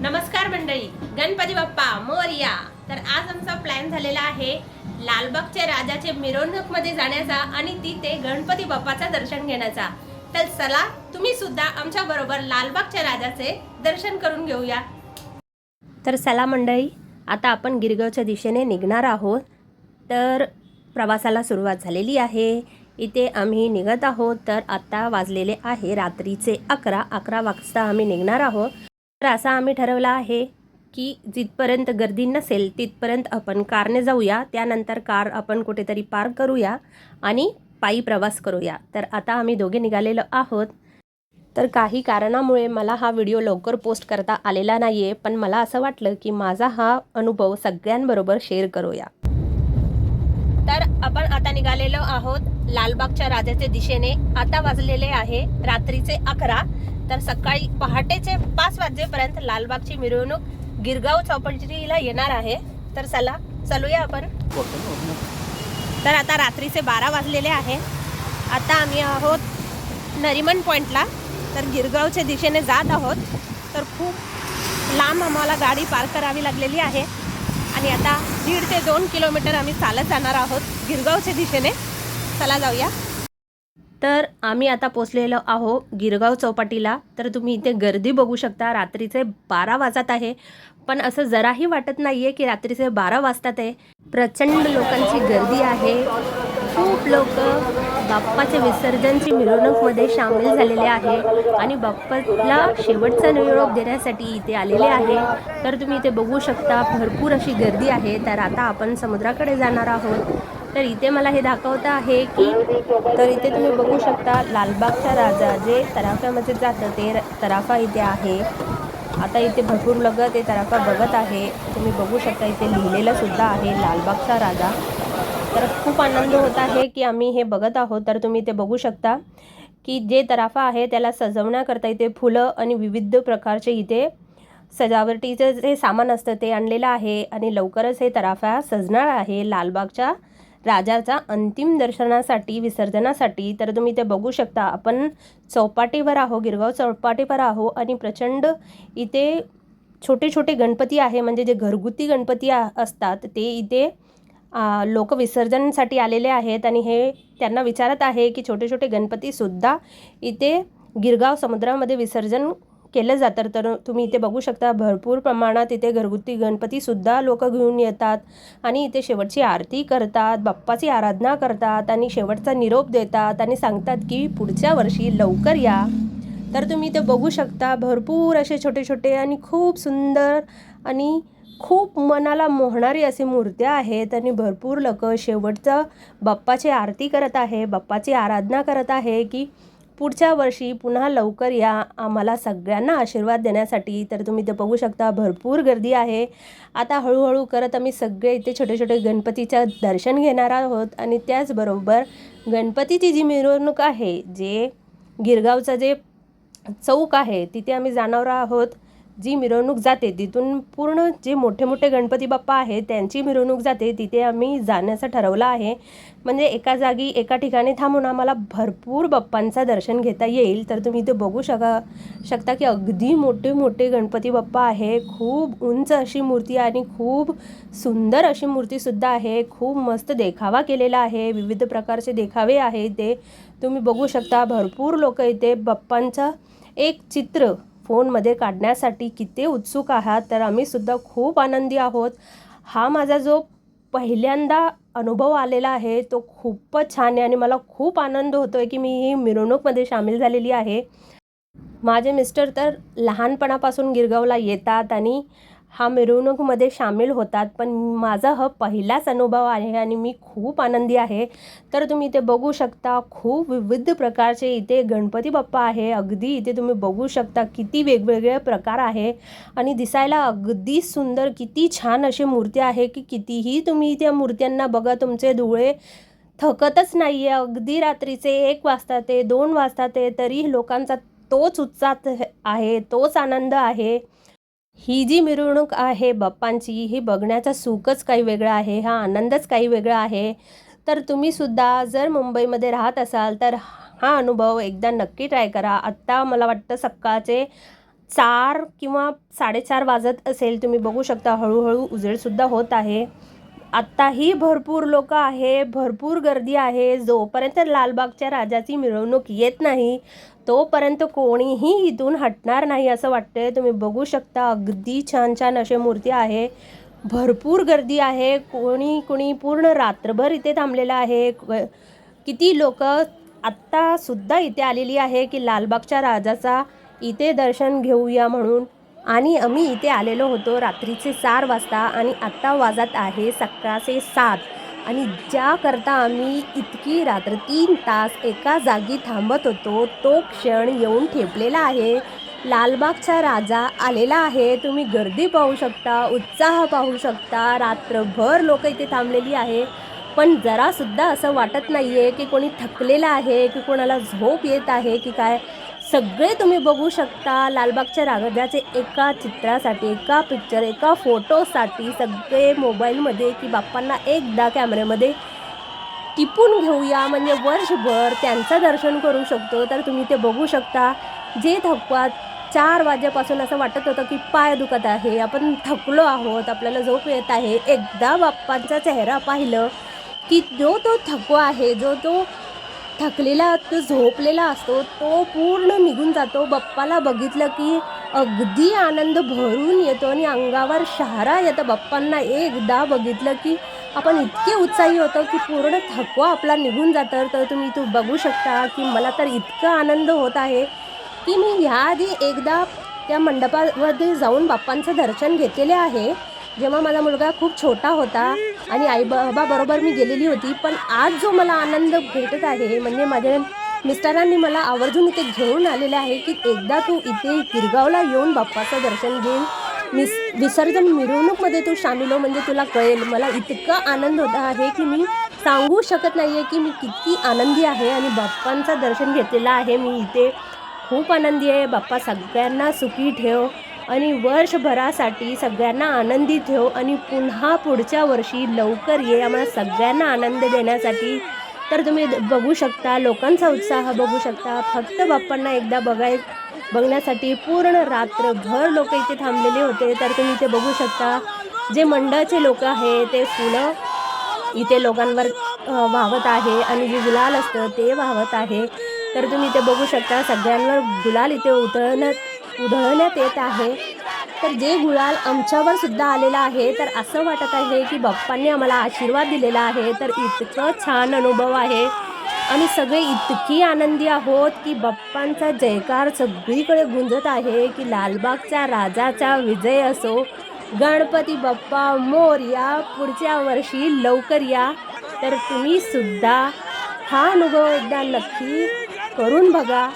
नमस्कार मंडळी गणपती बाप्पा मोरया. तर आज आमचा प्लॅन झालेला आहे लालबागच्या राजाचे मिरवणूकमध्ये जाण्याचा आणि तिथे गणपती बाप्पाचा दर्शन घेण्याचा. तर चला तुम्ही सुद्धा आमच्या बरोबर लालबागच्या राजाचे दर्शन करून घेऊया. तर चला मंडळी आता आपण गिरगावच्या दिशेने निघणार आहोत. तर प्रवासाला सुरुवात झालेली आहे. इथे आम्ही निघत आहोत. तर आत्ता वाजलेले आहे रात्रीचे अकरा अकरा वाजता आम्ही निघणार आहोत. तर असा आम्ही ठरवला आहे की जिथपर्यंत गर्दी नसेल तिथपर्यंत आपण कारने जाऊया. त्यानंतर कार आपण कुठेतरी पार्क करूया आणि पायी प्रवास करूया. तर आता आम्ही दोघे निघालेलो आहोत. तर काही कारणामुळे मला हा व्हिडिओ लवकर पोस्ट करता आलेला नाही आहे पण मला असं वाटलं की माझा हा अनुभव सगळ्यांबरोबर शेअर करूया. तर आपण आता निघालेलो आहोत लालबागच्या राजाच्या दिशेने. आता वाजलेले आहे रात्रीचे अकरा. तर सकाळी पहाटेचे पाच वाजेपर्यंत लालबागची मिरवणूक गिरगाव चौपटरीला येणार आहे. तर चला चलूया आपण. तर आता रात्रीचे बारा वाजलेले आहे. आता आम्ही आहोत नरिमन पॉईंटला तर गिरगावच्या दिशेने जात आहोत. तर खूप लांब आम्हाला गाडी पार्क करावी लागलेली आहे. आणि आता दीड ते दोन किलोमीटर आम्ही चालत जाणार आहोत गिरगावच्या दिशेने. चला जाऊया. तर आम्ही आता पोचलेलो आहो गिरगाव चौपाटीला. तर तुम्ही इथे गर्दी बघू शकता. रात्रीचे बारा वाजत आहे. पण असं जराही वाटत नाही आहे की रात्रीचे बारा वाजतात आहे. प्रचंड लोकांची गर्दी आहे. खूप लोक बाप्पाच्या विसर्जनची मिरवणूकमध्ये सामील झालेले आहे आणि बाप्पाला शेवटचा निरोप देण्यासाठी इथे आलेले आहे. तर तुम्ही इथे बघू शकता भरपूर अशी गर्दी आहे. तर आता आपण समुद्राकडे जाणार आहोत. तर इथे मला हे दाखवतं आहे की तर इथे तुम्ही बघू शकता लालबागचा राजा जे तराफ्यामध्ये जातं ते तराफा इथे आहे. आता इथे भरपूर लोक ते तराफा बघत आहे. तुम्ही बघू शकता इथे लिहिलेलं सुद्धा आहे लालबागचा राजा. तर खूप आनंद होत आहे की आम्ही हे बघत आहोत. तर तुम्ही इथे बघू शकता की जे तराफा आहे त्याला सजवण्याकरता इथे फुलं आणि विविध प्रकारचे इथे सजावटीचं जे सामान असतं ते आणलेलं आहे आणि लवकरच हे तराफा सजणार आहे लालबागच्या राजाचा अंतिम दर्शनासाठी विसर्जनासाठी तर तुम्ही ते बघू शकता. आपण चौपाटीवर आहो गिरगाव चौपाटीवर आहो आणि प्रचंड इथे छोटे छोटे गणपती आहे. म्हणजे जे घरगुती गणपती असतात ते इथे लोक विसर्जनसाठी आलेले आहेत. आणि हे त्यांना विचारत आहे की छोटे छोटे गणपतीसुद्धा इथे गिरगाव समुद्रामध्ये विसर्जन केलं जातं. तर तुम्ही इथे बघू शकता भरपूर प्रमाणात इथे घरगुती गणपतीसुद्धा लोक घेऊन येतात आणि इथे शेवटची आरती करतात बाप्पाची आराधना करतात आणि शेवटचा निरोप देतात आणि सांगतात की पुढच्या वर्षी लवकर या. तर तुम्ही इथे बघू शकता भरपूर असे छोटे छोटे आणि खूप सुंदर आणि खूप मनाला मोहणारी अशी मूर्त्या आहेत आणि भरपूर लोक शेवटचं बाप्पाची आरती करत आहे बाप्पाची आराधना करत आहे की पुढच्या वर्षी पुन्हा लवकर या आम्हाला सगळ्यांना आशीर्वाद देण्यासाठी तर तुम्ही ते बघू शकता भरपूर गर्दी आहे. आता हळूहळू करत आम्ही सगळे इथे छोटे छोटे गणपतीचं दर्शन घेणार आहोत आणि त्याचबरोबर गणपतीची जी मिरवणूक आहे जे गिरगावचं जे चौक आहे तिथे आम्ही जाणार आहोत. जी मिरवणूक जाते तिथून पूर्ण जे मोठे मोठे गणपती बाप्पा आहेत त्यांची मिरवणूक जाते. तिथे आम्ही जाण्याचं ठरवलं आहे. म्हणजे एका जागी एका ठिकाणी थांबून आम्हाला भरपूर बाप्पांचं दर्शन घेता येईल. तर तुम्ही इथे बघू शका शकता की अगदी मोठे मोठे गणपती बाप्पा आहे. खूप उंच अशी मूर्ती आणि खूप सुंदर अशी मूर्तीसुद्धा आहे. खूप मस्त देखावा केलेला आहे. विविध प्रकारचे देखावे आहे ते. तुम्ही बघू शकता भरपूर लोक इथे बाप्पांचं एक चित्र फोनमध्ये काढण्यासाठी किती उत्सुक आहात तर आम्ही सुद्धा खूप आनंदी आहोत. हा माझा जो पहिल्यांदा अनुभव आलेला आहे तो खूपच छान आहे आणि मला खूप आनंद होतो आहे की मी ही मिरवणूकमध्ये सामील झालेली आहे. माझे मिस्टर तर लहानपणापासून गिरगावला येतात आणि हा मिरवणूकमध्ये सामील होतात पण माझा हा पहिलाच अनुभव आहे आणि मी खूप आनंदी आहे. तर तुम्ही इथे बघू शकता खूप विविध प्रकारचे इथे गणपती बाप्पा आहे. अगदी इथे तुम्ही बघू शकता किती वेगवेगळे प्रकार आहे आणि दिसायला अगदी सुंदर किती छान अशी मूर्ती आहे की कितीही तुम्ही त्या मूर्त्यांना बघा तुमचे डोळे थकतच नाही आहे अगदी रात्रीचे एक वाजता ते दोन वाजता ते तरी लोकांचा तोच उत्साह आहे तोच आनंद आहे. ही जी मिरवणूक आहे बाप्पांची ही बघण्याचा सुखच काही वेगळा आहे हा आनंदच काही वेगळा आहे. तर तुम्हीसुद्धा जर मुंबईमध्ये राहत असाल तर हा अनुभव एकदा नक्की ट्राय करा. आत्ता मला वाटतं सकाळचे चार किंवा साडेचार वाजत असेल तुम्ही बघू शकता हळूहळू उजेडसुद्धा होत आहे. आत्ताही भरपूर लोक आहे भरपूर गर्दी आहे. जोपर्यंत लालबागच्या राजाची मिरवणूक येत नाही तोपर्यंत कोणीही इथून हटणार नाही असं वाटतंय. तुम्ही बघू शकता अगदी छान छान असे मूर्ती आहे. भरपूर गर्दी आहे. कोणी कोणी पूर्ण रात्रभर इथे थांबलेलं आहे. किती लोक आत्तासुद्धा इथे आलेली आहे की लालबागच्या राजाचा इथे दर्शन घेऊया म्हणून. आणि आम्ही इथे आलेलो होतो रात्रीचे चार वाजता आणि आत्ता वाजत आहे सकाळचे सात. आणि ज्याकरता आम्ही इतकी रात्र तीन तास एका जागी थांबत होतो तो क्षण येऊन ठेपलेला आहे. लालबागचा राजा आलेला आहे. तुम्ही गर्दी पाहू शकता उत्साह पाहू शकता. रात्रभर लोक इथे थांबलेली आहे. पण जरासुद्धा असं वाटत नाही आहे की कोणी थकलेलं आहे की कोणाला झोप येत आहे की काय. सगळे तुम्ही बघू शकता लालबागच्या राजाचे एका चित्रासाठी एका पिक्चर एका फोटोसाठी सगळे मोबाईलमध्ये की बाप्पांना एकदा कॅमेऱ्यामध्ये टिपून घेऊया. म्हणजे वर्षभर त्यांचं दर्शन करू शकतो. तर तुम्ही ते बघू शकता. जे थकवा चार वाजेपासून असं वाटत होतं की पाय दुखत आहे. आपण थकलो आहोत. आपल्याला झोप येत आहे. एकदा बाप्पांचा चेहरा पाहिलं की जो तो थकवा आहे जो तो थकलेला तो झोपलेला असतो तो पूर्ण निघून जातो. बाप्पाला बघितलं की अगदी आनंद भरून येतो आणि अंगावर शहारा येतं. बाप्पांना एकदा बघितलं की आपण इतके उत्साही होतो की पूर्ण थकवा आपला निघून जातं. तर तुम्ही तू बघू शकता की मला तर इतका आनंद होत आहे की मी ह्याआधी एकदा त्या मंडपामध्ये जाऊन बाप्पांचं दर्शन घेतलेले आहे. जेव्हा माझा मुलगा खूप छोटा होता आणि आई बाबा बरोबर मी गेलेली होती पण आज जो मला आनंद भेटत आहे म्हणजे माझ्या मिस्टरांनी मला आवर्जून इथे घेऊन आलेले आहे की एकदा तू इथे गिरगावला येऊन बाप्पाचं दर्शन घेऊन मिस विसर्जन मिरवणूकमध्ये तू सामील हो म्हणजे तुला कळेल. मला इतका आनंद होता आहे की मी सांगू शकत नाही आहे की मी किती आनंदी आहे आणि बाप्पांचं दर्शन घेतलेलं आहे. मी इथे खूप आनंदी आहे. बाप्पा सगळ्यांना सुखी ठेव. आणि वर्षभरासाठी सगळ्यांना आनंदी ठेव आणि पुन्हा पुढच्या वर्षी लवकर ये. आम्हाला सगळ्यांना आनंद देण्यासाठी तर तुम्ही बघू शकता लोकांचा उत्साह बघू शकता. फक्त बाप्पांना एकदा बघाय बघण्यासाठी पूर्ण रात्रभर लोक इथे थांबलेले होते. तर तुम्ही इथे बघू शकता जे मंडळाचे लोक आहे ते फुलं इथे लोकांवर वाहत आहे आणि जे गुलाल असतं ते वाहत आहे. तर तुम्ही इथे बघू शकता सगळ्यांवर गुलाल इथे उधळण्यात उधळण्यात येत आहे. तर जे गुलाल आमच्यावर सुद्धा आलेला आहे तर असं वाटत आहे की बाप्पांनी आम्हाला आशीर्वाद दिलेला आहे. तर इतकं छान अनुभव आहे. आणि सगळे इतकी आनंदी आहोत की बाप्पांचा जयकार सगळीकडे गुंजत आहे की लालबागच्या राजाचा विजय असो. गणपती बाप्पा मोरया पुढच्या वर्षी लवकर या. तर तुम्ही सुद्धा हा अनुभव एकदा नक्की करून बघा.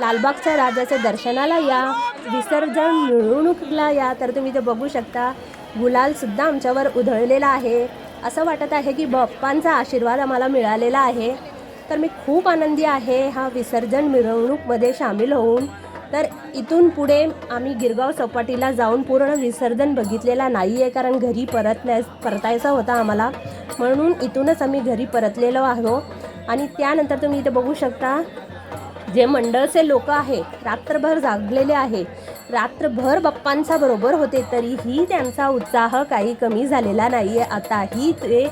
लालबागच्या राजाच्या दर्शनाला या विसर्जन मिरवणुकीला या तर तुम्ही ते बघू शकता गुलालसुद्धा आमच्यावर उधळलेला आहे. असं वाटत आहे की बाप्पांचा आशीर्वाद आम्हाला मिळालेला आहे. तर मी खूप आनंदी आहे हा विसर्जन मिरवणूकमध्ये सामील होऊन. तर इथून पुढे आम्ही गिरगाव चौपाटीला जाऊन पूर्ण विसर्जन बघितलेला नाही आहे कारण घरी परतल्या परतायचा होता आम्हाला. म्हणून इथूनच आम्ही घरी परतलेलो आहो. आणि त्यानंतर तुम्ही इथे बघू शकता जे मंडळचे लोक आहे रात्रभर जागलेले आहे रात्रभर बाप्पांचा बरोबर होते तरीही त्यांचा उत्साह काही कमी झालेला नाही आहे आताही ते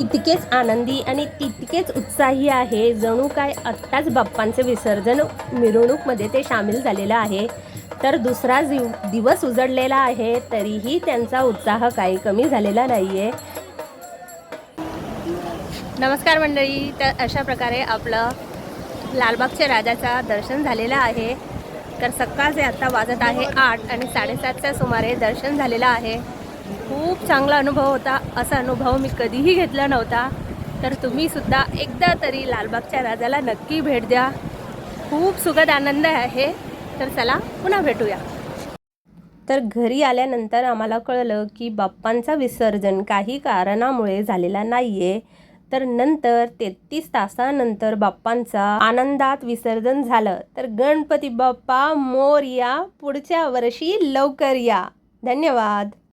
इतकेच आनंदी आणि तितकेच उत्साही आहे. जणू काय आत्ताच बाप्पांचे विसर्जन मिरवणूकमध्ये ते सामील झालेलं आहे. तर दुसरा जीव दिवस उजडलेला आहे तरीही त्यांचा उत्साह काही कमी झालेला नाही आहे नमस्कार मंडळी तर अशा प्रकारे आपलं लालबागच्या राजाचा दर्शन झालेलं आहे. तर सकाळचे आता वाजत आहे आठ आणि साडेसातच्या सुमारे दर्शन झालेलं आहे. खूप चांगला अनुभव होता. असा अनुभव मी कधीही घेतला नव्हता. तर तुम्हीसुद्धा एकदा तरी लालबागच्या राजाला नक्की भेट द्या. खूप सुखद आनंद आहे. तर चला पुन्हा भेटूया. तर घरी आल्यानंतर आम्हाला कळलं की बाप्पांचा विसर्जन काही कारणामुळे झालेला नाही आहे तर नंतर तेहतीस तासानंतर बाप्पांचा आनंदात विसर्जन झालं. तर गणपती बाप्पा मोर या पुढच्या वर्षी लवकर या. धन्यवाद.